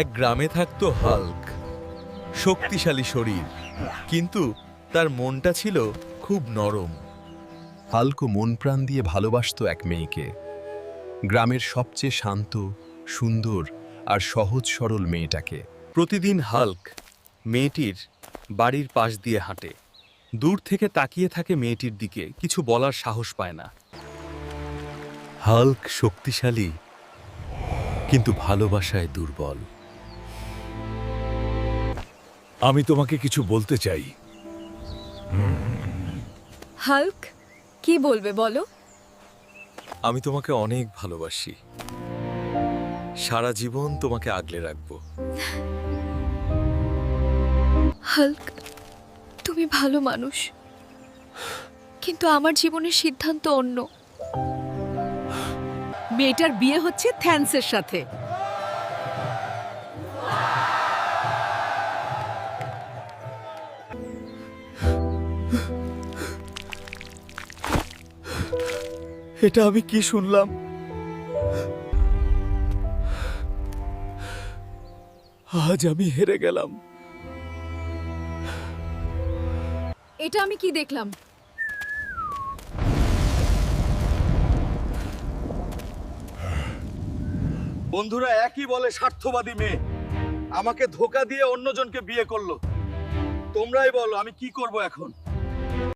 এক গ্রামে থাকত হাল্ক। শক্তিশালী শরীর, কিন্তু তার মনটা ছিল খুব নরম। হালকো মন প্রাণ দিয়ে ভালোবাসত এক মেয়েকে। গ্রামের সবচেয়ে শান্ত, সুন্দর আর সহজ সরল মেয়েটাকে। প্রতিদিন হাল্ক মেয়েটির বাড়ির পাশ দিয়ে হাঁটে। দূর থেকে তাকিয়ে থাকে মেয়েটির দিকে, কিছু বলার সাহস পায় না। হাল্ক শক্তিশালী, কিন্তু ভালোবাসায় দুর্বল। আমি তোমাকে কিছু বলতে চাই। হাল্ক কি বলবে বলো? আমি তোমাকে অনেক ভালোবাসি। সারা জীবন তোমাকে আগলে রাখব। হাল্ক তুমি ভালো মানুষ। কিন্তু আমার জীবনের সিদ্ধান্ত অন্য। মেয়েটার বিয়ে হচ্ছে থ্যান্সের সাথে। এটা আমি কি শুনলাম? আজ আমি হেরে গেলাম। এটা আমি কি দেখলাম? বন্ধুরা একই বলে স্বার্থবাদী মেয়ে। আমাকে ধোকা দিয়ে অন্যজনকে বিয়ে করল। তোমরাই বলো আমি কি করব এখন?